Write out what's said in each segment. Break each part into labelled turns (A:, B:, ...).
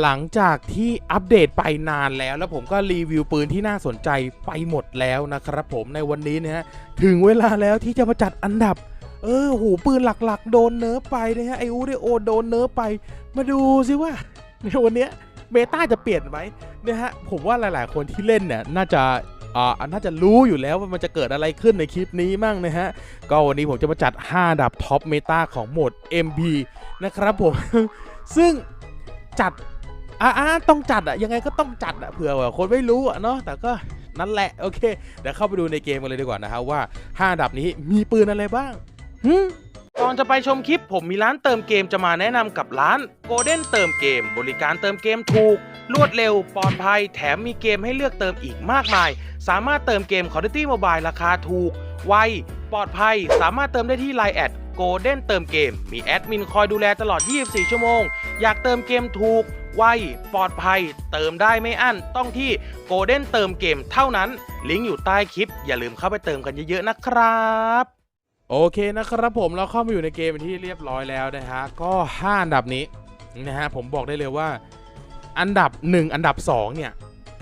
A: หลังจากที่อัปเดตไปนานแล้ว แล้วผมก็รีวิวปืนที่น่าสนใจไปหมดแล้วนะครับผมในวันนี้นะฮะถึงเวลาแล้วที่จะมาจัดอันดับ เออหูปืนหลักๆ โดนเนิร์ฟไปนะฮะไออูเดโอโดนเนิร์ฟไป มาดูสิว่า ในวันนี้เบต้าจะเปลี่ยนไหมนะฮะผมว่าหลายๆ คนที่เล่นเนี่ยน่าจะอ่าน่าจะรู้อยู่แล้วว่ามันจะเกิดอะไรขึ้นในคลิปนี้มั่งนะฮะ ก็วันนี้ผมจะมาจัด 5 ดับท็อปเมตาของโหมด MB นะครับผม ซึ่ง จัดอ่าต้องจัดอะยังไงก็ต้องจัดอะเผื่อว่าคนไม่รู้อะเนาะแต่ก็นั่นแหละโอเคเดี๋ยวเข้าไปดูในเกมกันเลยดีกว่านะฮะว่า5อันดับนี้มีปืนอะไรบ้างหึก่อนจะไปชมคลิปผมมีร้านเติมเกมจะมาแนะนำกับร้าน Golden เติมเกม บริการเติมเกมถูก รวดเร็วปลอดภัย แถมมีเกมให้เลือกเติมอีกมากมาย สามารถเติมเกม Call of Duty Mobile ราคาถูก ไว ปลอดภัย สามารถเติมได้ที่ Line แอด Golden เติมเกม มีแอดมินคอยดูแลตลอด 24 ชั่วโมง อยากเติมเกมถูก ไว ปลอดภัย เติมได้ไม่อั้น ต้องที่ Golden เติมเกมเท่านั้น ลิงก์อยู่ใต้คลิป อย่าลืมเข้าไปเติมกันเยอะๆนะครับโอเคนะครับผมเราเข้ามาอยู่ในเกมที่เรียบร้อยแล้วนะฮะก็ 5 อันดับนี้นะฮะผมบอกได้เลยว่า อันดับ 1 อันดับ 2 เนี่ย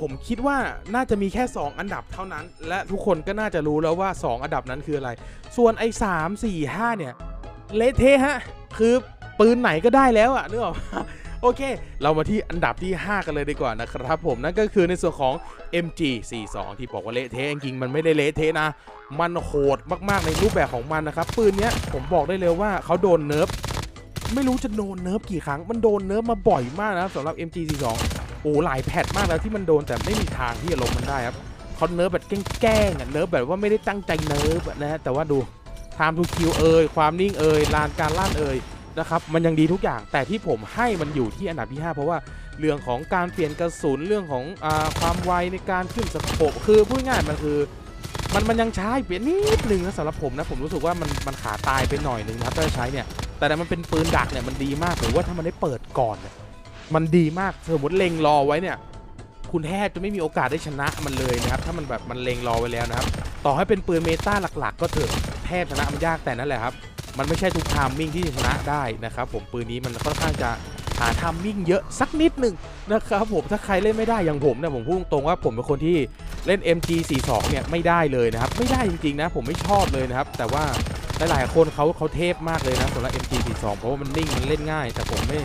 A: ผมคิดว่าน่าจะมีแค่ 2 อันดับเท่านั้น และทุกคนก็น่าจะรู้แล้วว่า 2 อันดับนั้นคืออะไร ส่วนไอ้3 4 5เนี่ย เละเทะฮะ คือปืนไหนก็ได้แล้วอะนึกออกโอเค เรามาที่อันดับที่ 5 กันเลยดีกว่านะครับผมนั่นก็คือในส่วนของ MG 42 ที่บอกว่าเละเทะจริงมันไม่ได้เละเทะนะ มันโหดมากๆในรูปแบบของมันนะครับ ปืนเนี้ยผมบอกได้เลยว่าเขาโดนเนิร์ฟไม่รู้จะโดนเนิร์ฟกี่ครั้ง มันโดนเนิร์ฟมาบ่อยมากนะครับสำหรับ MG 42 โอ้หลายแพทมากแล้วที่มันโดนแต่ไม่มีทางที่จะลงมันได้ครับเขาเนิร์ฟแบบแกล้งๆอะเนิร์ฟแบบว่าไม่ได้ตั้งใจเนิร์ฟนะฮะแต่ว่าดู time to kill เอ่ยความนิ่งเอ่ยลานการลั่นเอ่ยนะครับมันยังดีทุกอย่างแต่ที่ผมให้มันอยู่ที่อันดับที่ 5 เพราะว่าเรื่องของการเปลี่ยนกระสุนเรื่องของอความไวในการขึ้นสโคปคือพูดง่ายมันคือมันมันยังใช้เปลี่ยนนิดนึงนะสำหรับผมนะผมรู้สึกว่ามันมันขาตายไปหน่อยนึงนะครับถ้าจะใช้เนี่ยแต่ถ้ามันเป็นปืนดักเนี่ยมันดีมากหรือว่าถ้ามันได้เปิดก่อนเนี่ยมันดีมากสมมติเล็งรอไว้เนี่ยคุณแทบจะไม่มีโอกาสได้ชนะมันเลยนะครับถ้ามันแบบมันเล็งรอไว้แล้วนะครับต่อให้เป็นปืนเมตาหลัก ๆ ก็เถอะ แทบชนะมันยากแต่นั่นแหละครับ มันไม่ใช่ทุกทามมิ่งที่จะชนะได้นะครับผมปืนนี้มันค่อนข้างจะหาทามมิ่งเยอะสักนิดหนึ่งนะครับผมถ้าใครเล่นไม่ได้อย่างผมเนี่ยผมพูดตรงๆว่าผมเป็นคนที่เล่น MG 42 เนี่ยไม่ได้เลยนะครับไม่ได้จริงๆนะผมไม่ชอบเลยนะครับ แต่ว่าหลายๆคนเขาเขาเทพมากเลยนะสำหรับ MG 42 เพราะว่ามันนิ่งมันเล่นง่าย แต่ผมไม่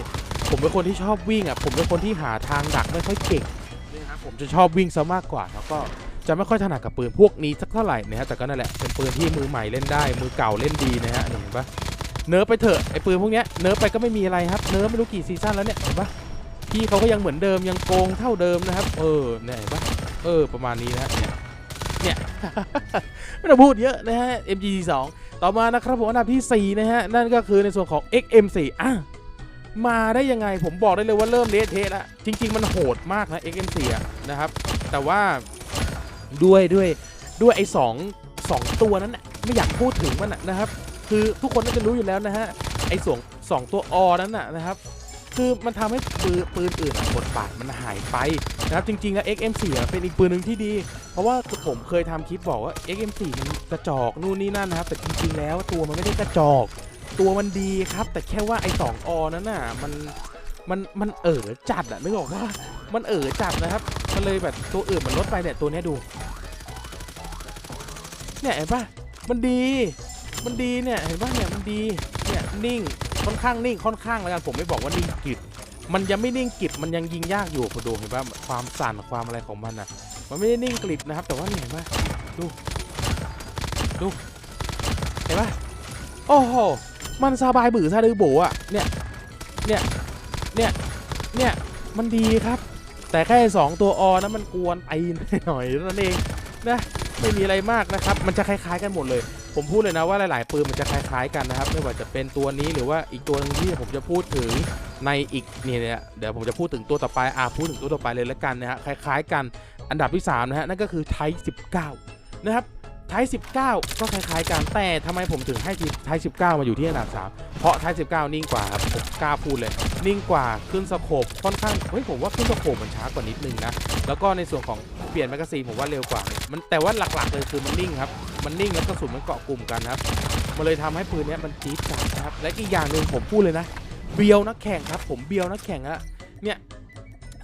A: ผมเป็นคนที่ชอบวิ่งอะผมเป็นคนที่หาทางดักไม่ค่อยเก่งนะครับผมจะชอบวิ่งซะมากกว่าแล้วก็ จะไม่ค่อยถนัดกับปืนพวกนี้สักเท่าไหร่นะฮะแต่ก็นั่นแหละเป็นปืนที่มือใหม่เล่นได้ มือเก่าเล่นดีนะฮะเห็นปะเนิร์ฟไปเถอะไอ้ปืนพวกเนี้ยเนิร์ฟไปก็ไม่มีอะไรครับเนิร์ฟไม่รู้กี่ซีซั่นแล้วเนี่ยเห็นปะพี่เขาก็ยังเหมือนเดิมยังโกงเท่าเดิมนะครับ เออเนี่ยเห็นปะเออ ประมาณนี้นะเนี่ยเนี่ยไม่ต้องพูดเยอะนะฮะ MG2 ต่อมานะครับผมอันดับทีสี่ 4 นะฮะ นั่นก็คือในส่วนของ XM4 อะมาได้ยังไงผมบอกได้เลยว่าเริ่มเละเทะแล้วจริง ๆ มันโหดมากนะ XM4 นะครับ แต่ว่า ด้วยด้วยด้วยไอ้สองสองตัวนั้นน่ะไม่อยากพูดถึงมันนะครับ คือทุกคนน่าจะรู้อยู่แล้วนะฮะไอ้สองสองตัวอนั้นน่ะนะครับ คือมันทำให้ปืนปืนอื่นบทบาทมันหายไปนะครับจริงๆแล้ว XM4 อะเป็นอีกปืนหนึ่งที่ดี เพราะว่าผมเคยทำคลิปบอกว่า XM4 มันกระจอกนู่นนี่นั่นนะครับแต่จริงๆแล้วตัวมันไม่ได้กระจอก ตัวมันดีครับ แต่แค่ว่าไอ้สองอนั้นน่ะมันมันมันเอ๋อจัดอะนึกออกว่ามันเอ๋อจัดนะครับมันเลยแบบตัวอื่นมันลดไปเนี่ยตัวเนี้ยดู เนี่ยเห็นปะมันดี มันดีเนี่ยเห็นปะเนี่ยมันดีเนี่ยนิ่งค่อนข้างนิ่งค่อนข้างแล้วกันผมไม่บอกว่านิ่งกิดมันยังไม่นิ่งกิดมันยังยิงยากอยู่พอดูเห็นปะความสั่นความอะไรของมันอะ มันไม่ได้นิ่งกริบนะครับ แต่ว่าเห็นปะดูดูเห็นปะโอ้โหมันสบายบือซาดือโบอะเนี่ยเนี่ยเนี่ยเนี่ยมันดีครับ แต่แค่สองตัวอนะมันกวนไอหน่อยนั้นเองนะ ไม่มีอะไรมากนะครับ มันจะคล้ายๆกันหมดเลย ผมพูดเลยนะว่าหลายๆปืนมันจะคล้ายๆกันนะครับ ไม่ว่าจะเป็นตัวนี้หรือว่าอีกตัวนึงที่ผมจะพูดถึงในอีกนี่เนี่ยเดี๋ยวผมจะพูดถึงตัวต่อไปอ่าพูดถึงตัวต่อไปเลยแล้วกันนะฮะคล้ายๆกัน อันดับที่3นะฮะนั่นก็คือไท19 นะครับ ไท19 ก็คล้ายๆกันแต่ทำไมผมถึงให้ไท19 มาอยู่ที่อันดับ3เพราะไท19 นิ่งกว่าครับผมกล้าพูดเลย นิ่งกว่าขึ้นสโคปค่อนข้างเฮ้ยผมว่าขึ้นสโคปมันช้ากว่านิดนึงนะแล้วก็ในส่วนของเปลี่ยนแมกกาซีนผมว่าเร็วกว่า มันแต่ว่าหลักๆเลยคือมันนิ่งครับมันนิ่งแล้วกระสุนมันเกาะกลุ่มกันครับมันเลยทำให้ปืนนี้มันจี๊ดจัดนะครับและอีกอย่างหนึ่งผมพูดเลยนะเบียวนักแข่งครับผมเบียวนักแข่งอะเนี่ย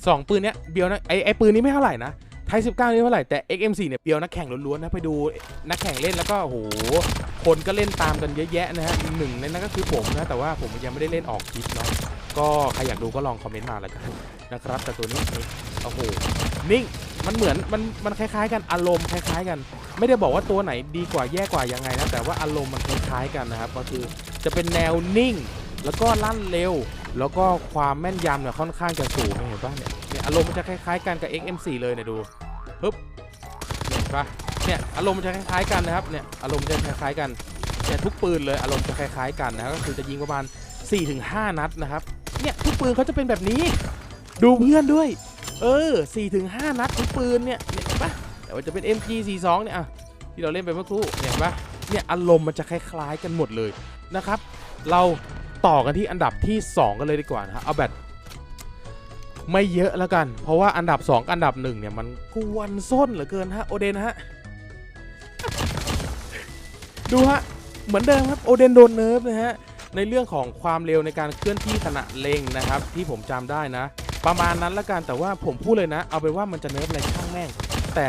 A: สองปืนเนี้ยเบียวนะไอไอปืนนี้ไม่เท่าไหร่นะ ไทย19 นี่เท่าไหร่แต่ XM4 เนี่ยเบียวนักแข่งล้วนๆนะไปดูนักแข่งเล่นแล้วก็โหคนก็เล่นตามกันเยอะแยะนะฮะหนึ่งในนั้นก็คือผมนะแต่ว่าผมยังไม่ได้เล่นออกคลิปเนาะก็ใครอยากดูก็ลองคอมเมนต์มาแล้วกันนะครับแต่ตัวนี้โอ้โหนิ่งมันเหมือนมันมันคล้ายๆ กันอารมณ์คล้าย ๆ กัน ไม่ได้บอกว่าตัวไหนดีกว่าแย่กว่ายังไงนะแต่ว่าอารมณ์มันคล้ายๆกันนะครับก็คือจะเป็นแนวนิ่ง แล้วก็ลั่นเร็ว แล้วก็ความแม่นยำเนี่ยค่อนข้างจะสูงเห็นปะเนี่ยเนี่ยอารมณ์มันจะคล้ายๆกันกับ XM4 เลยเนี่ยดูปึ๊บเนี่ยเห็นปะเนี่ยอารมณ์มันจะคล้ายๆกันนะครับเนี่ยอารมณ์มันจะคล้ายๆกันเนี่ยทุกปืนเลยอารมณ์จะคล้ายๆกันนะก็คือจะยิงประมาณ 4-5 นัดนะครับเนี่ยทุกปืนเขาจะเป็นแบบนี้ ดูเพื่อนด้วย เออ4-5 นัดทุกปืนเนี่ยเห็นปะแต่ว่าจะเป็น MG42 เนี่ยอะที่เราเล่นไปเมื่อครู่เนี่ยเห็นปะเนี่ยอารมณ์มันจะคล้ายๆกันหมดเลยนะครับ เรา ต่อกันที่อันดับที่ 2 กันเลยดีกว่านะฮะเอาแบบไม่เยอะแล้วกัน เพราะว่าอันดับ 2 อันดับ1เนี่ยมันกวนส้นเหลือเกินฮะโอเดนฮะดูฮะเหมือนเดิมครับโอเดนโดนเนิร์ฟนะฮะในเรื่องของความเร็วในการเคลื่อนที่ขณะเล็งนะครับ ที่ผมจำได้นะ ประมาณนั้นละกันแต่ว่าผมพูดเลยนะ เอาไปนว่ามันจะเนิร์ฟอะไรช่างแม่งแต่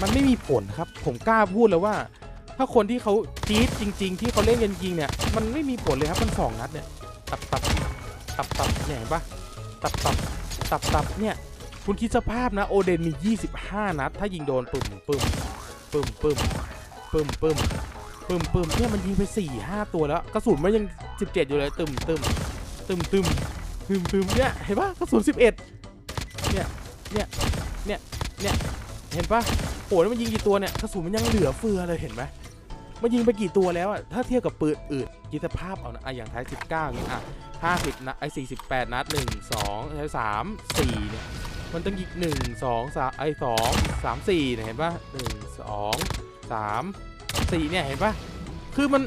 A: มันไม่มีผลครับ ผมกล้าพูดเลยว่า ถ้าคนที่เขาจี๊ดจริง ๆ ที่เขาเล่นกันจริงเนี่ย มันไม่มีผลเลยครับ มันสองนัดเนี่ย ตับตับตับตับเนี่ยเห็นปะตับตับตับตับเนี่ย คุณคิดสภาพนะ โอเดนมี 25 นัด ถ้ายิงโดนปึ้มปึ้มปึ้มปึ้มปึ้มปึ้มปึ้มปึ้มเนี่ยมันยิงไป 4 5 ตัวแล้วกระสุนมันยัง 17 อยู่เลยตึมตึมตึมตึมตึมตึมเนี่ยเห็นปะกระสุน 11 เนี่ยเนี่ยเนี่ยเนี่ยเห็นปะโหแล้วมันยิงกี่ตัวเนี่ยกระสุนมันยังเหลือเฟือเลยเห็นไหม มันยิงไปกี่ตัวแล้วอะ ถ้าเทียบกับปืนอื่นคิดสภาพเอานะอะอย่างท้าย 19อย่าเงี้ยอะ50นัดไอ้48 นัด 1 2ใช้3 4เนี่ย มันต้องยิง1 2 3ไอ้2 3 4เนี่ยเห็นปะ1 2 3 4เนี่ยเห็นปะคือมัน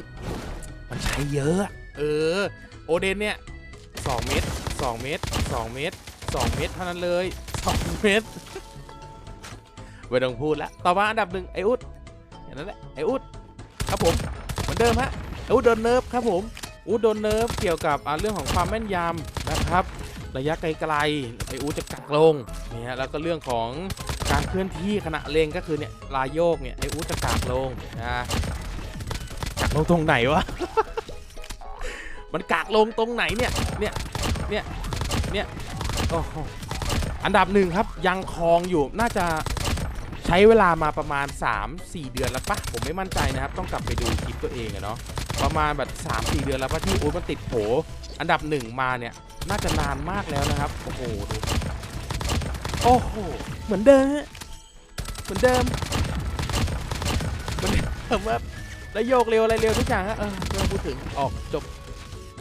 A: มันใช้เยอะอะ เออ โอเดนเนี่ย2เมตร2เมตร2เมตร2เมตรเท่านั้นเลย2เมตรไม่ต้องพูดละ ต่อมาอันดับหนึ่งไออุดอย่างนั้นแหละไออุด ครับผมเหมือนเดิมฮะอูดโดนเนิร์ฟครับผมอูดโดนเนิร์ฟเกี่ยวกับเรื่องของความแม่นยำนะครับระยะไกลๆไออูดจะกักลงเนี่ยแล้วก็เรื่องของการเคลื่อนที่ขณะเลงก็คือเนี่ยลายโยกเนี่ยไออูดจะกักลงนะกักลงตรงไหนวะมันกักลงตรงไหนเนี่ยเนี่ยเนี่ยเนี่ยโอ้โหอันดับหนึ่งครับยังครองอยู่น่าจะ ช้เวลามาประมาณ 3-4 เดือนแล้วปะผมไม่มั่นใจนะครับ ต้องกลับไปดูคลิปตัวเองอะเนาะประมาณแบบ 3-4 เดือนแล้วปะที่อูดมันติดโผอันดับหนึ่งมาเนี่ยน่าจะนานมากแล้วนะครับ โอ้โหดูโอ้โหเหมือนเดิมเหมือนเดิมเหมือนเดิมว่าแล้วโยกเร็วอะไรเร็วทุกอย่างฮะเออม่ต้องพูดถึงออกจบ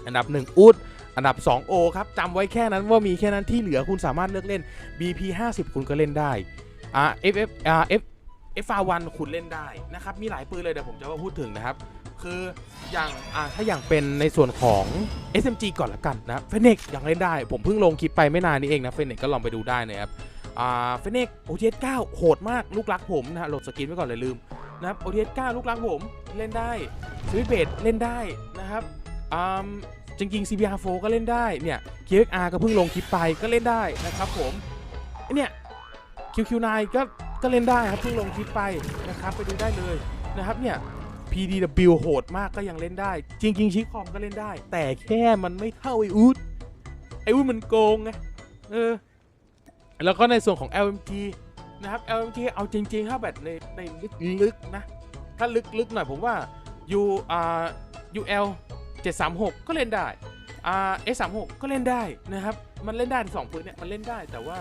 A: อันดับหนึ่งอูดอันดับ2โอครับจำไว้แค่นั้นว่ามีแค่นั้นที่เหลือคุณสามารถเลือกเล่น BP 50 คุณก็เล่นได้ อ่า F F อ่า F F R 1 คุณเล่นได้นะครับ มีหลายปืนเลยเดี๋ยวผมจะมาพูดถึงนะครับ คืออย่างอ่าถ้าอย่างเป็นในส่วนของ SMG ก่อนละกันนะเฟเน็กยังเล่นได้ ผมเพิ่งลงคลิปไปไม่นานนี้เองนะเฟเน็กก็ลองไปดูได้นะครับอ่าเฟเน็ก OTS 9โหดมากลูกรักผมนะโหลดสกินไว้ก่อนเลยลืมนะครับ OTS 9ลูกรักผมเล่นได้สวิตเบดเล่นได้นะครับอ่าจริงๆ CBR 4 ก็เล่นได้เนี่ย KXR ก็เพิ่งลงคลิปไปก็เล่นได้นะครับผมเนี่ย QQ9 ก็ก็เล่นได้ครับเพิ่งลงคลิปไปนะครับไปดูได้เลยนะครับเนี่ย PDW โหดมากก็ยังเล่นได้ จริง ๆ ชิคคอมก็เล่นได้ แต่แค่มันไม่เท่าไออูดไออูดมันโกงไงเออแล้วก็ในส่วนของ LMG นะครับ LMG เอาจริงๆถ้าแบบในในลึกๆนะ ถ้าลึกๆหน่อยผมว่า U อ่า UL 736 ก็เล่นได้อ่า S36 ก็เล่นได้นะครับ มันเล่นได้สองปืนเนี่ย มันเล่นได้แต่ว่า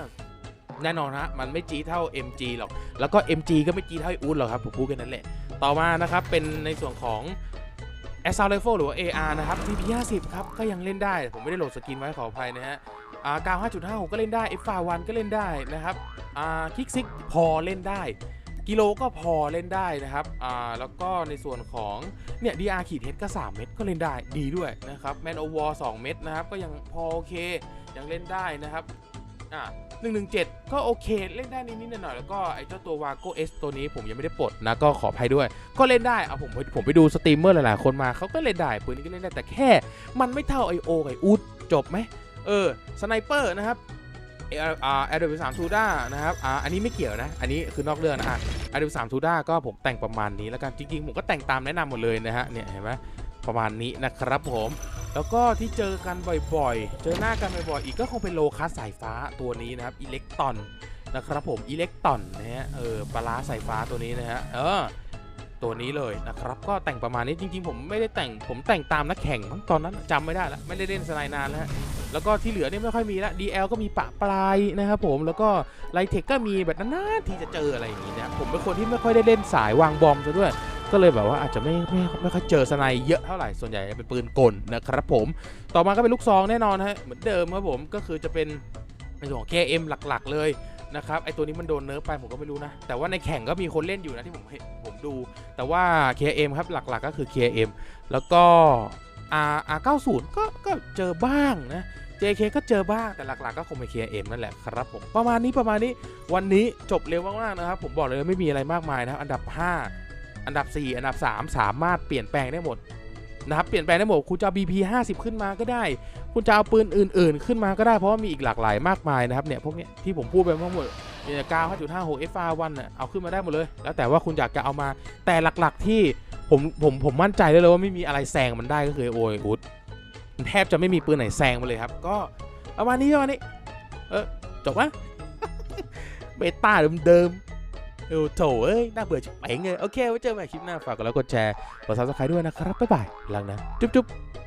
A: แน่นอนฮะมันไม่จีเท่า MG หรอก แล้วก็ MG ก็ไม่จีเท่าอูดหรอกครับผมพูดแค่นั้นแหละ ต่อมานะครับเป็นในส่วนของ a s s a u l Rifle หรือว่า AR นะครับ TP 50ครับก็ยังเล่นได้ ผมไม่ได้โหลดสกินไว้ขออภัยนะฮะอ่า95.56 ก็เล่นได้ F 1ก็เล่นได้นะครับอ่าคิกซิกพอเล่นได้ กิโลก็พอเล่นได้นะครับอ่าแล้วก็ในส่วนของเนี่ย DR ขีดเฮดก็ 3 เม็ดก็เล่นได้ดีด้วยนะครับ Man of War 2เม็ดนะครับก็ยังพอโอเคยังเล่นได้นะครับ อ่า117 ก็โอเค เล่นได้นิดๆหน่อยๆแล้วก็ไอ้เจ้าตัว Vago S ตัวนี้ผมยังไม่ได้ปลดนะก็ขออภัยด้วย ก็เล่นได้เอาผมผมไปดูสตรีมเมอร์หลายๆคนมาเขาก็เล่นได้ปืนนี้ก็เล่นได้แต่แค่ มันไม่เท่าไอโอไออูดจบไหมเออสไนเปอร์นะครับเอออ่า AW3 Tuda นะครับอ่าอันนี้ไม่เกี่ยวนะ อันนี้คือนอกเรื่องนะอะ AW3 Tuda ก็ผมแต่งประมาณนี้แล้วกันจริงๆ ผมก็แต่งตามแนะนำหมดเลยนะฮะเนี่ยเห็นไหมประมาณนี้นะครับผม แล้วก็ที่เจอกันบ่อยๆ เจอหน้ากันบ่อยๆ อีกก็คงเป็นโลคัสสายฟ้าตัวนี้นะครับอิเล็กตรอนนะครับผมอิเล็กตรอนนะฮะเออปลาร้าสายฟ้าตัวนี้นะฮะเออตัวนี้เลยนะครับก็แต่งประมาณนี้จริงๆ ผมไม่ได้แต่งผมแต่งตามนักแข่งมั้งตอนนั้นจำไม่ได้ละไม่ได้เล่นสไนด์นานแล้วแล้วก็ที่เหลือเนี่ยไม่ค่อยมีละ DL ก็มีปะปลายนะครับผมแล้วก็ไลเทคก็มีแบบนานๆที่จะเจออะไรอย่างงี้นะผมเป็นคนที่ไม่ค่อยได้เล่นสายวางบอมซะด้วย ก็เลยแบบว่าอาจจะไม่ไม่ไม่ค่อยเจอสไนเยอะเท่าไหร่ส่วนใหญ่เป็นปืนกลนะครับผม ต่อมาก็เป็นลูกซองแน่นอนฮะเหมือนเดิมครับผมก็คือจะเป็นในส่วนของ KM หลักๆ เลยนะครับไอตัวนี้มันโดนเนิร์ฟไปผมก็ไม่รู้นะ แต่ว่าในแข่งก็มีคนเล่นอยู่นะที่ผมเห็นผมดู แต่ว่า KM ครับหลักๆก็คือ KM แล้วก็ R R90 ก็ก็เจอบ้างนะ JK ก็เจอบ้างแต่หลักๆก็คงเป็น KM นั่นแหละครับผมประมาณนี้ประมาณนี้วันนี้จบเร็วมากๆนะครับ ผมบอกเลยไม่มีอะไรมากมายนะครับอันดับ 5 อันดับ 4 อันดับ 3 สามารถเปลี่ยนแปลงได้หมดนะครับเปลี่ยนแปลงได้หมดคุณจะเอา BP 50 ขึ้นมาก็ได้ คุณจะเอาปืนอื่น ๆ ขึ้นมาก็ได้เพราะว่ามีอีกหลากหลายมากมายนะครับเนี่ยพวกเนี้ยที่ผมพูดไปทั้งหมดเนี่ย9 5.56 FR1 น่ะเอาขึ้นมาได้หมดเลย แล้วแต่ว่าคุณอยากจะเอามาแต่หลักๆที่ผมผมผมมั่นใจได้เลยว่าไม่มีอะไรแซงมันได้ก็คือโอยอุดแทบจะไม่มีปืนไหนแซงมันเลยครับ ก็ประมาณนี้ประมาณนี้เออจบไหมเบต้าเดิมๆ เออโถเอ้ยน่าเบื่อชิบเป๋งเลยโอเคไว้เจอกันใหม่คลิปหน้าฝากกดไลค์กดแชร์กดซับสไครต์ด้วยนะครับบ๊ายบายหลังนะจุ๊บจุ๊บ